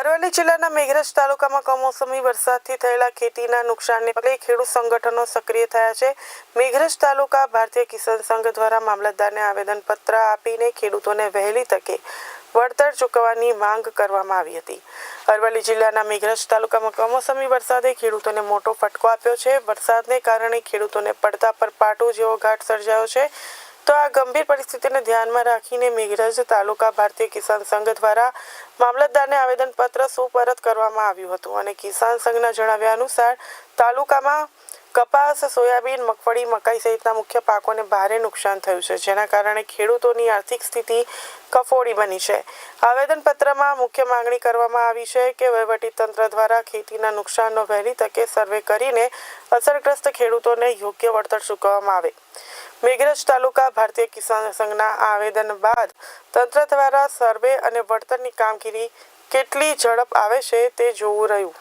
અરવલ્લી જિલ્લાના મેઘરજ તાલુકામાં કમોસમી વરસાદથી થયેલા ખેતીના નુકસાનને પગલે ખેડૂત સંગઠનો સક્રિય થયા છે. મેઘરજ તાલુકા ભારતીય કિસાન સંઘ દ્વારા મામલતદારને આવેદનપત્ર આપીને ખેડૂતોને વહેલી તકે વળતર ચૂકવવાની માંગ કરવામાં આવી હતી. અરવલ્લી જિલ્લાના મેઘરજ તાલુકામાં કમોસમી વરસાદે ખેડૂતોને મોટો ફટકો આપ્યો છે. વરસાદને કારણે ખેડૂતોને પડતા પર પાટો જેવો ઘાટ સર્જાયો છે. તો આ ગંભીર પરિસ્થિતિને ધ્યાનમાં રાખીને મેઘરજ તાલુકા ભારતીય કિસાન સંઘ દ્વારા મામલતદારને આવેદનપત્ર સુપરત કરવામાં આવ્યું હતું અને કિસાન સંઘના જણાવ્યા અનુસાર, તાલુકામાં કપાસ, સોયાબીન, મગફળી, મકાઈ સહિતના મુખ્ય પાકોને ભારે નુકસાન થયું છે, જેના કારણે ખેડૂતોની આર્થિક સ્થિતિ કફોડી બની છે. આવેદનપત્રમાં મુખ્ય માંગણી કરવામાં આવી છે કે વહીવટીતંત્ર દ્વારા ખેતીના નુકસાનનો વહેલી તકે સર્વે કરીને અસરગ્રસ્ત ખેડૂતોને યોગ્ય વળતર ચૂકવવામાં આવે. મેઘરજ તાલુકા ભારતીય કિસાન સંઘના આવેદન બાદ તંત્ર દ્વારા સર્વે અને વળતરની કામગીરી કેટલી ઝડપ આવે છે તે જોવું રહ્યું.